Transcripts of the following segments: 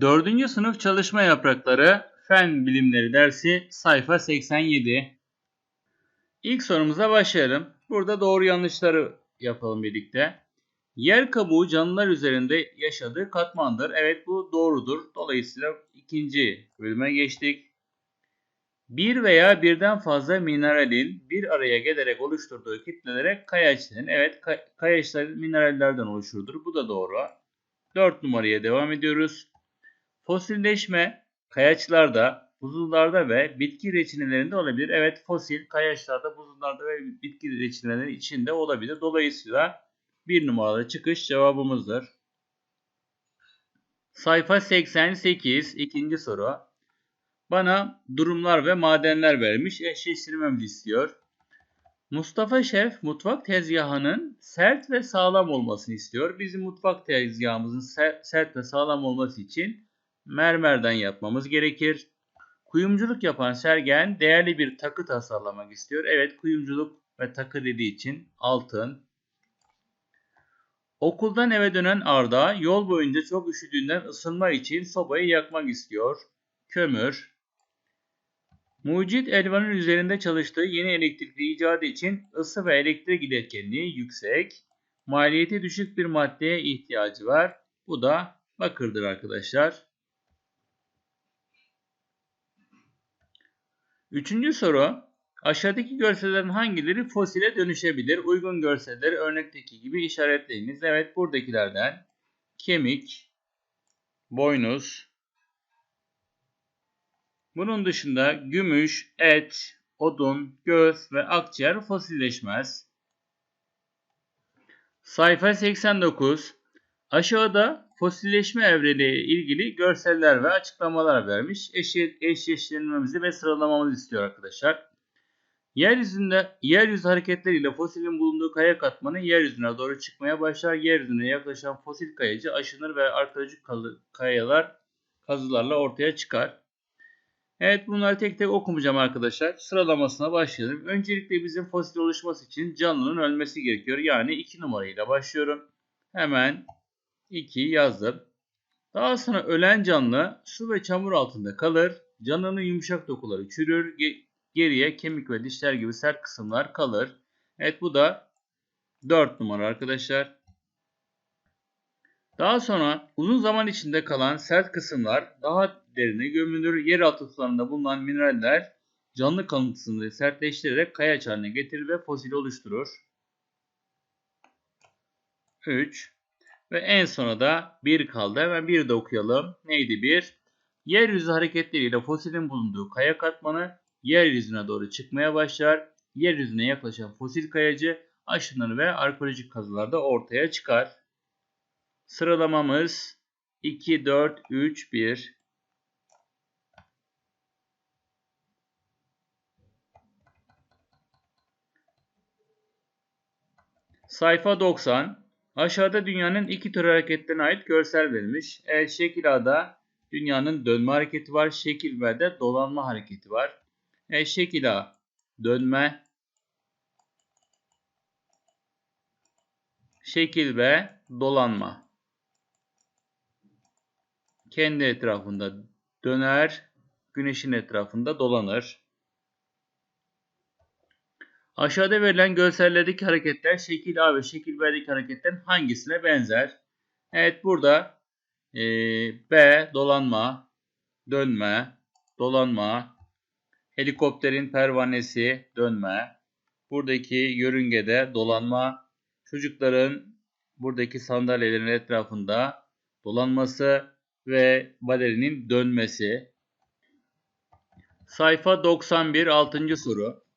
Dördüncü sınıf çalışma yaprakları Fen Bilimleri dersi sayfa 87. İlk sorumuza başlayalım. Burada doğru yanlışları yapalım birlikte. Yer kabuğu canlılar üzerinde yaşadığı katmandır. Evet bu doğrudur. Dolayısıyla ikinci bölüme geçtik. Bir veya birden fazla mineralin bir araya gelerek oluşturduğu kitlelere kayaç denir. Evet kay- kayaçlar minerallerden oluşurdur. Bu da doğru. 4 numaraya devam ediyoruz. Fosilleşme kayaçlarda, buzullarda ve bitki reçinelerinde olabilir. Evet fosil kayaçlarda, buzullarda ve bitki reçineleri içinde olabilir. Dolayısıyla bir numaralı çıkış cevabımızdır. Sayfa 88 ikinci soru. Bana durumlar ve madenler vermiş. Eşleştirmemizi istiyor. Mustafa Şef mutfak tezgahının sert ve sağlam olmasını istiyor. Bizim mutfak tezgahımızın ser- sert ve sağlam olması için mermerden yapmamız gerekir. Kuyumculuk yapan Sergen değerli bir takı tasarlamak istiyor. Evet kuyumculuk ve takı dediği için altın. Okuldan eve dönen Arda yol boyunca çok üşüdüğünden ısınmak için sobayı yakmak istiyor. Kömür. Mucit Elvan'ın üzerinde çalıştığı yeni elektrikli icadı için ısı ve elektrik iletkenliği yüksek. Maliyeti düşük bir maddeye ihtiyacı var. Bu da bakırdır arkadaşlar. Üçüncü soru. Aşağıdaki görsellerin hangileri fosile dönüşebilir? Uygun görselleri örnekteki gibi işaretleyiniz. Evet buradakilerden kemik, boynuz, bunun dışında gümüş, et, odun, göz ve akciğer fosilleşmez. Sayfa 89. Aşağıda fosilleşme evreliği ilgili görseller ve açıklamalar vermiş. Eşit, eşleştirmemizi ve sıralamamızı istiyor arkadaşlar. Yeryüzünde yeryüzü hareketleriyle fosilin bulunduğu kaya katmanı yeryüzüne doğru çıkmaya başlar. Yeryüzüne yaklaşan fosil kayacı aşınır ve arkeolojik kayalar kazılarla ortaya çıkar. Evet bunları tek tek okumayacağım arkadaşlar. Sıralamasına başlayalım. Öncelikle bizim fosil oluşması için canlının ölmesi gerekiyor. Yani 2 numarayla başlıyorum. Hemen 2 yazdım. Daha sonra ölen canlı su ve çamur altında kalır. Canlının yumuşak dokuları çürür. Ge- Geriye kemik ve dişler gibi sert kısımlar kalır. Evet bu da 4 numara arkadaşlar. Daha sonra uzun zaman içinde kalan sert kısımlar daha derine gömülür. Yeraltı sularında bulunan mineraller canlı kalıntısını sertleştirerek kayaç haline getirir ve fosil oluşturur. 3 ve en sona da 1 kaldı. Hemen bir de okuyalım. Neydi 1? Yeryüzü hareketleriyle fosilin bulunduğu kaya katmanı yeryüzüne doğru çıkmaya başlar. Yeryüzüne yaklaşan fosil kayacı aşınır ve arkeolojik kazılarda ortaya çıkar. Sıralamamız 2, 4, 3, 1. Sayfa 90. Aşağıda dünyanın iki tür hareketlerine ait görsel verilmiş. E, şekil A'da dünyanın dönme hareketi var. Şekil B'de dolanma hareketi var. E, şekil A dönme. Şekil B dolanma. Kendi etrafında döner, güneşin etrafında dolanır. Aşağıda verilen görsellerdeki hareketler şekil A ve şekil B'deki hareketlerin hangisine benzer? Evet burada e, B dolanma, dönme, dolanma, helikopterin pervanesi dönme, buradaki yörüngede dolanma, çocukların buradaki sandalyelerin etrafında dolanması ve balerinin dönmesi. Sayfa 91 6. soru.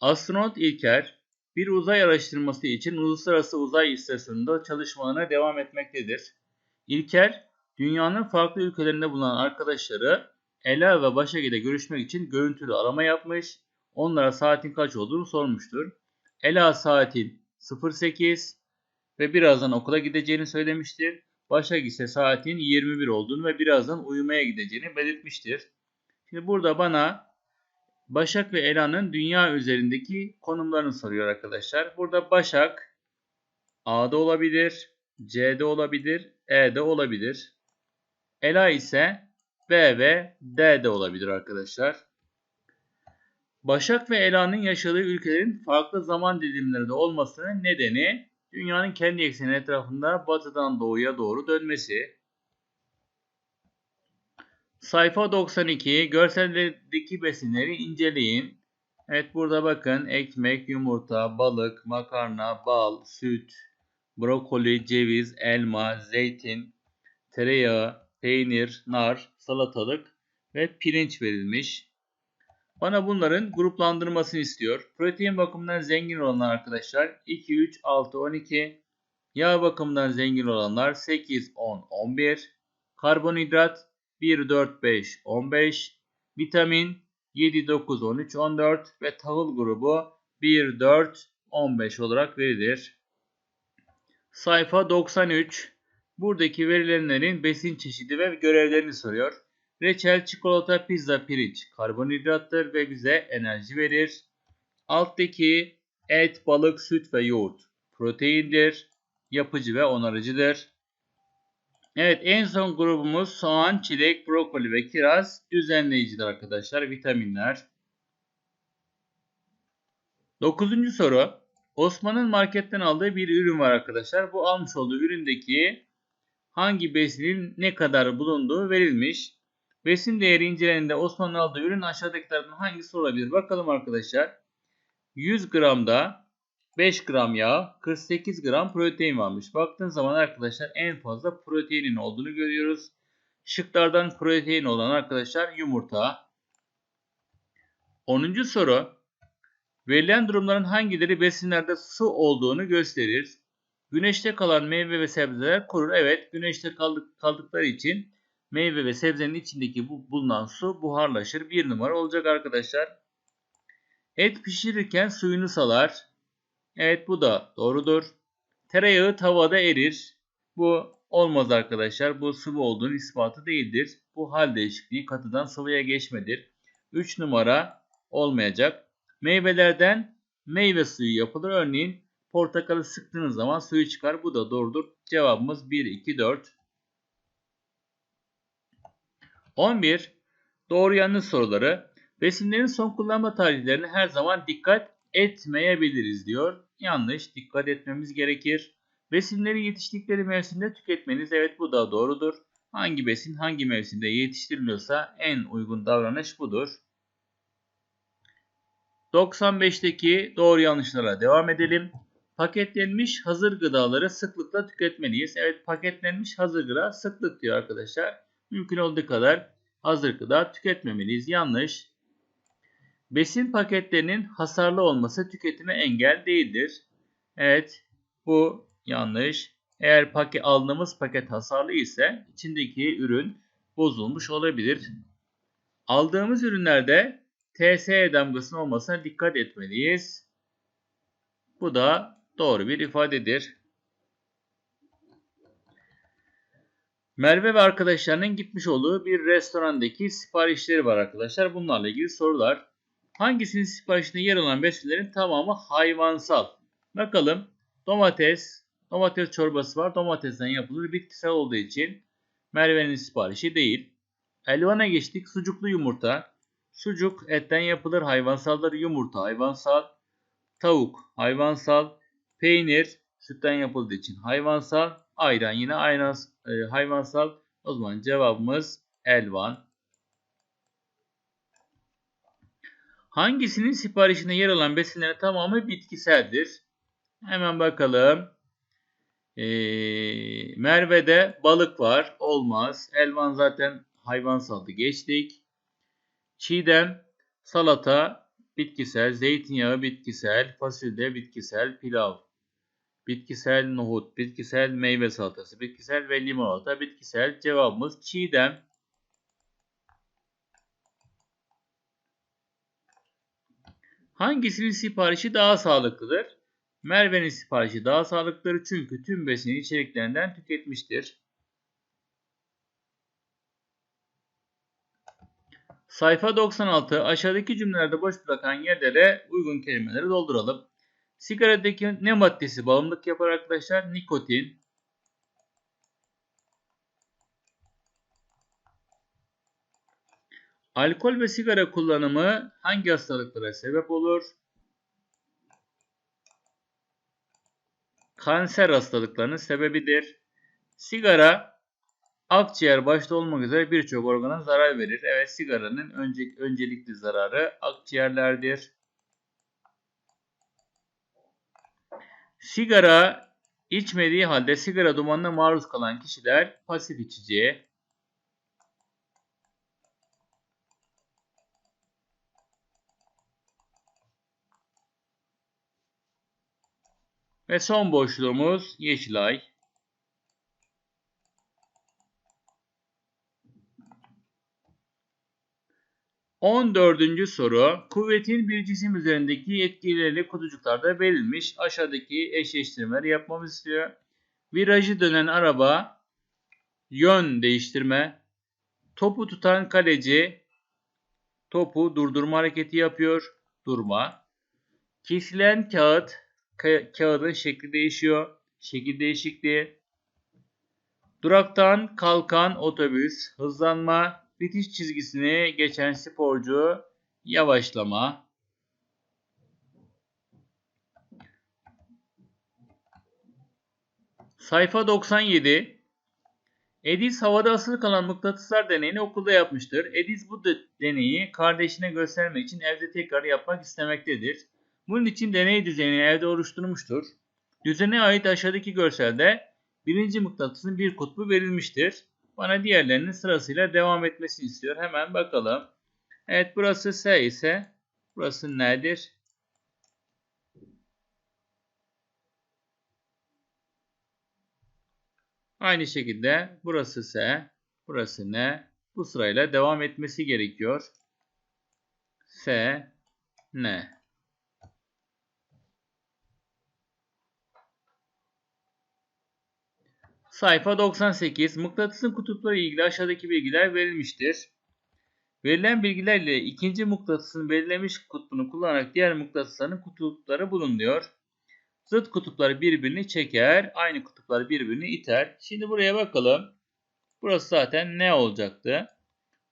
Astronot İlker bir uzay araştırması için Uluslararası Uzay İstasyonu'nda çalışmalarına devam etmektedir. İlker, dünyanın farklı ülkelerinde bulunan arkadaşları Ela ve Başak ile görüşmek için görüntülü arama yapmış, onlara saatin kaç olduğunu sormuştur. Ela saatin 08 ve birazdan okula gideceğini söylemiştir. Başak ise saatin 21 olduğunu ve birazdan uyumaya gideceğini belirtmiştir. Şimdi burada bana Başak ve Ela'nın dünya üzerindeki konumlarını soruyor arkadaşlar. Burada Başak A'da olabilir, C'de olabilir, E'de olabilir. Ela ise B ve D de olabilir arkadaşlar. Başak ve Ela'nın yaşadığı ülkelerin farklı zaman dilimlerinde olmasının nedeni dünyanın kendi ekseni etrafında batıdan doğuya doğru dönmesi. Sayfa 92 görseldeki besinleri inceleyin. Evet burada bakın ekmek, yumurta, balık, makarna, bal, süt, brokoli, ceviz, elma, zeytin, tereyağı, peynir, nar, salatalık ve pirinç verilmiş. Bana bunların gruplandırmasını istiyor. Protein bakımından zengin olanlar arkadaşlar 2, 3, 6, 12. Yağ bakımından zengin olanlar 8, 10, 11. Karbonhidrat 1, 4, 5, 15. Vitamin 7, 9, 13, 14 ve tahıl grubu 1, 4, 15 olarak verilir. Sayfa 93. Buradaki verilenlerin besin çeşidi ve görevlerini soruyor. Reçel, çikolata, pizza, pirinç karbonhidrattır ve bize enerji verir. Alttaki et, balık, süt ve yoğurt proteindir. Yapıcı ve onarıcıdır. Evet en son grubumuz soğan, çilek, brokoli ve kiraz düzenleyicidir arkadaşlar. Vitaminler. Dokuzuncu soru. Osman'ın marketten aldığı bir ürün var arkadaşlar. Bu almış olduğu üründeki hangi besinin ne kadar bulunduğu verilmiş. Besin değeri incelendiğinde Osman'ın aldığı ürün aşağıdakilerden hangisi olabilir? Bakalım arkadaşlar. 100 gramda 5 gram yağ, 48 gram protein varmış. Baktığın zaman arkadaşlar en fazla proteinin olduğunu görüyoruz. Şıklardan protein olan arkadaşlar yumurta. 10. soru. Verilen durumların hangileri besinlerde su olduğunu gösterir. Güneşte kalan meyve ve sebzeler kurur. Evet güneşte kaldık, kaldıkları için meyve ve sebzenin içindeki bu, bulunan su buharlaşır. Bir numara olacak arkadaşlar. Et pişirirken suyunu salar. Evet bu da doğrudur. Tereyağı tavada erir. Bu olmaz arkadaşlar. Bu sıvı olduğunu ispatı değildir. Bu hal değişikliği katıdan sıvıya geçmedir. 3 numara olmayacak. Meyvelerden meyve suyu yapılır. Örneğin portakalı sıktığınız zaman suyu çıkar. Bu da doğrudur. Cevabımız 1, 2, 4. 11. Doğru yanlış soruları. Besinlerin son kullanma tarihlerine her zaman dikkat etmeyebiliriz diyor. Yanlış. Dikkat etmemiz gerekir. Besinleri yetiştikleri mevsimde tüketmeniz evet bu da doğrudur. Hangi besin hangi mevsimde yetiştiriliyorsa en uygun davranış budur. 95'teki doğru yanlışlara devam edelim. Paketlenmiş hazır gıdaları sıklıkla tüketmeliyiz. Evet paketlenmiş hazır gıda sıklık diyor arkadaşlar. Mümkün olduğu kadar hazır gıda tüketmemeliyiz. Yanlış. Besin paketlerinin hasarlı olması tüketime engel değildir. Evet bu yanlış. Eğer paket, aldığımız paket hasarlı ise içindeki ürün bozulmuş olabilir. Aldığımız ürünlerde TSE damgasının olmasına dikkat etmeliyiz. Bu da doğru bir ifadedir. Merve ve arkadaşlarının gitmiş olduğu bir restorandaki siparişleri var arkadaşlar. Bunlarla ilgili sorular. Hangisinin siparişinde yer alan besinlerin tamamı hayvansal? Bakalım. Domates, domates çorbası var. Domatesten yapılır. Bitkisel olduğu için Merve'nin siparişi değil. Elvana geçtik. Sucuklu yumurta. Sucuk etten yapılır. Hayvansaldır. Yumurta hayvansal. Tavuk hayvansal. Peynir sütten yapıldığı için hayvansal. Ayran yine ayran, e, hayvansal. O zaman cevabımız elvan. Hangisinin siparişinde yer alan besinlerin tamamı bitkiseldir? Hemen bakalım. Ee, Merve'de balık var. Olmaz. Elvan zaten hayvansaldı. Geçtik. Çiğdem, salata, bitkisel, zeytinyağı bitkisel, fasulye bitkisel, pilav bitkisel nohut, bitkisel meyve salatası, bitkisel ve limonata, bitkisel. Cevabımız çiğdem. Hangisinin siparişi daha sağlıklıdır? Merve'nin siparişi daha sağlıklıdır çünkü tüm besin içeriklerinden tüketmiştir. Sayfa 96 aşağıdaki cümlelerde boş bırakan yerlere uygun kelimeleri dolduralım. Sigaradaki ne maddesi bağımlılık yapar arkadaşlar? Nikotin. Alkol ve sigara kullanımı hangi hastalıklara sebep olur? Kanser hastalıklarının sebebidir. Sigara akciğer başta olmak üzere birçok organa zarar verir. Evet sigaranın önce, öncelikli zararı akciğerlerdir. Sigara içmediği halde sigara dumanına maruz kalan kişiler pasif içici. Ve son boşluğumuz Yeşilay. On dördüncü soru. Kuvvetin bir cisim üzerindeki etkileri kutucuklarda verilmiş. Aşağıdaki eşleştirmeleri yapmamız istiyor. Virajı dönen araba, yön değiştirme, topu tutan kaleci, topu durdurma hareketi yapıyor, durma. Kesilen kağıt, ka- kağıdın şekli değişiyor, şekil değişikliği. Duraktan kalkan otobüs, hızlanma, bitiş çizgisini geçen sporcu, yavaşlama. Sayfa 97. Ediz havada asılı kalan mıknatıslar deneyini okulda yapmıştır. Ediz bu de- deneyi kardeşine göstermek için evde tekrar yapmak istemektedir. Bunun için deney düzenini evde oluşturmuştur. Düzene ait aşağıdaki görselde birinci mıknatısın bir kutbu verilmiştir. Bana diğerlerinin sırasıyla devam etmesini istiyor. Hemen bakalım. Evet burası S ise burası nedir? Aynı şekilde burası S, burası N. Bu sırayla devam etmesi gerekiyor. S, N. Sayfa 98. Mıknatısın kutupları ilgili aşağıdaki bilgiler verilmiştir. Verilen bilgilerle ikinci mıknatısın belirlenmiş kutbunu kullanarak diğer mıknatısların kutupları bulunuyor. Zıt kutupları birbirini çeker, aynı kutuplar birbirini iter. Şimdi buraya bakalım. Burası zaten ne olacaktı?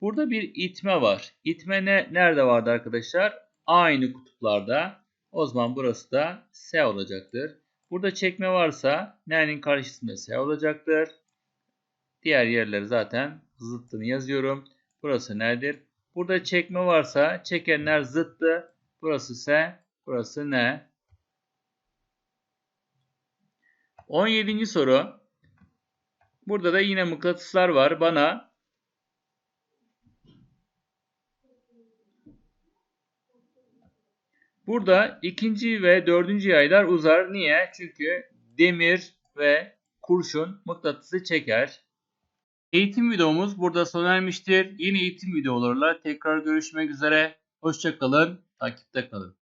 Burada bir itme var. İtme ne, nerede vardı arkadaşlar? Aynı kutuplarda. O zaman burası da S olacaktır. Burada çekme varsa n'nin karşısında S olacaktır. Diğer yerleri zaten zıttını yazıyorum. Burası nedir? Burada çekme varsa çekenler zıttı. Burası S, burası N. 17. soru. Burada da yine mıknatıslar var. Bana Burada ikinci ve dördüncü yaylar uzar. Niye? Çünkü demir ve kurşun mıknatısı çeker. Eğitim videomuz burada sona ermiştir. Yeni eğitim videolarla tekrar görüşmek üzere. Hoşçakalın. Takipte kalın.